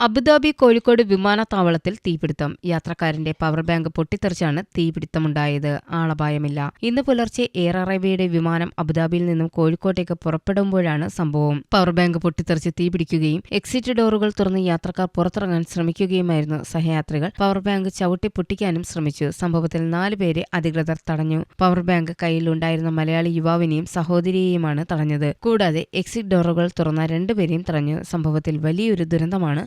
Abu Dhabi Kozhikode വിമാനത്താവളത്തിൽ തീപിടുത്തം. യാത്രക്കാരന്റെ power bank പൊട്ടിത്തെറിച്ചാണ് തീപിടുത്തമുണ്ടായത്. ആളപായമില്ല. ഇന്ന് പുലർച്ചെ എയർ അറേബ്യയുടെ വിമാനം അബുദാബിയിൽ നിന്നും കോഴിക്കോട്ടേക്ക് പുറപ്പെടുമ്പോഴാണ് സംഭവം. പവർ ബാങ്ക് പൊട്ടിത്തെറിച്ച് തീപിടിക്കുകയും എക്സിറ്റ് ഡോറുകൾ തുറന്ന് യാത്രക്കാർ പുറത്തിറങ്ങാൻ ശ്രമിക്കുകയുമായിരുന്നു സഹയാത്രികൾ. പവർ ബാങ്ക് ചവിട്ടി പൊട്ടിക്കാനും ശ്രമിച്ചു. സംഭവത്തിൽ നാല് പേരെ അധികൃതർ തടഞ്ഞു. പവർ ബാങ്ക് കയ്യിലുണ്ടായിരുന്ന മലയാളി യുവാവിനെയും സഹോദരിയെയുമാണ് തടഞ്ഞത്. കൂടാതെ എക്സിറ്റ് ഡോറുകൾ തുറന്ന രണ്ടുപേരെയും തടഞ്ഞു. സംഭവത്തിൽ വലിയൊരു ദുരന്തമാണ്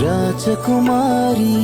రాజకుమారి